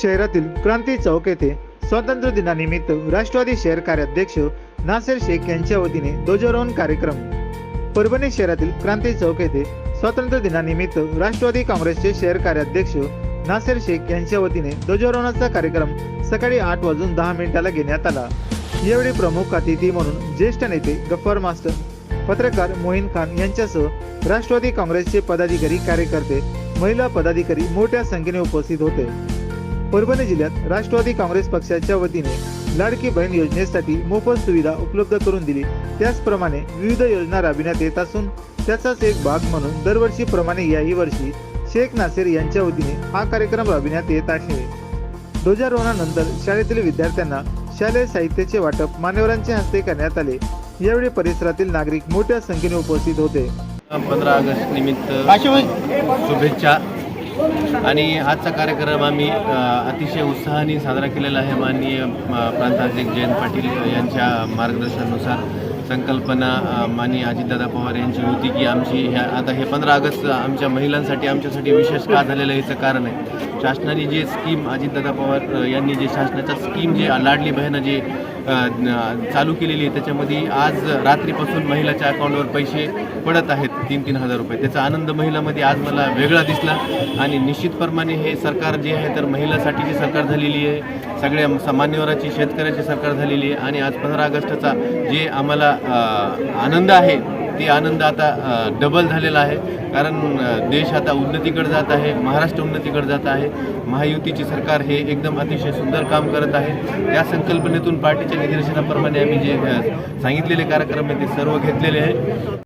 शहरातील क्रांती चौक येथे स्वातंत्र्य दिनानिमित्त राष्ट्रवादी शहर कार्याध्यक्ष नासेर शेख यांच्या वतीने ध्वजारोहण कार्यक्रम. परभणी शहरातील क्रांती चौक येथे स्वातंत्र्य दिनानिमित्त राष्ट्रवादी काँग्रेसचे शहर कार्याध्यक्ष नासेर शेख यांच्या वतीने ध्वजारोहणाचा कार्यक्रम सकाळी आठ वाजून दहा मिनिटाला घेण्यात आला. यावेळी प्रमुख अतिथी म्हणून ज्येष्ठ नेते गफ्फार मास्टर पत्रकार मोहीन खान यांच्यासह राष्ट्रवादी काँग्रेसचे पदाधिकारी कार्यकर्ते महिला पदाधिकारी मोठ्या संख्येने उपस्थित होते. परभणी जिल्ह्यात राष्ट्रवादी काँग्रेस पक्षाच्या वतीने लाडकी बहीण योजनेसाठी मोफत सुविधा उपलब्ध करून दिली. त्याचप्रमाणे विविध योजना राबविण्यात येत असून त्याचाच एक भाग म्हणून दरवर्षीप्रमाणे याही वर्षी शेख नासेर यांच्या वतीने हा कार्यक्रम राबविण्यात येत आहे. ध्वजारोहणानंतर शाळेतील विद्यार्थ्यांना शालेय साहित्याचे वाटप मान्यवरांच्या हस्ते करण्यात आले. यावेळी परिसरातील नागरिक मोठ्या संख्येने उपस्थित होते. पंधरा ऑगस्ट निमित्त शुभेच्छा. आणि आजचा कार्यक्रम आम्ही अतिशय उत्साहाने साजरा केलेला आहे. माननीय प्रांताध्यक्ष जयंत पाटील यांच्या मार्गदर्शनानुसार संकल्पना माननीय अजितदादा पवार यांची होती की आमची ह्या आता हे पंधरा ऑगस्ट आमच्या महिलांसाठी आमच्यासाठी विशेष का झालेलं याचं कारण आहे. शासनाने जे स्कीम अजितदादा पवार यांनी जे शासनाच्या स्कीम जे लाडली बहिणं जे चालू केलेली आहे. त्याच्यामध्ये आज रात्रीपासून महिलाच्या अकाउंटवर पैसे पडत आहेत तीन तीन हजार रुपये. त्याचा आनंद महिलामध्ये आज मला वेगळा दिसला. आणि निश्चितप्रमाणे हे सरकार जे आहे तर महिलासाठी जे सरकार झालेली आहे. सगळ्या सामान्यवराची शेतकऱ्याची सरकार झालेली आहे. आणि आज पंधरा ऑगस्टचा जे आम्हाला आनंद आहे ती आनंद आता डबल झालेला आहे. कारण देश आता उन्नतीकडे जात आहे महाराष्ट्र उन्नतीकडे जात आहे. महायुतीचे सरकार हे एकदम अतिशय सुंदर काम करत आहे. त्या संकल्पनेतून पार्टीच्या निदर्शनाप्रमाणे आम्ही जे सांगितलेले कार्यक्रम आहे ते सर्व घेतलेले आहे.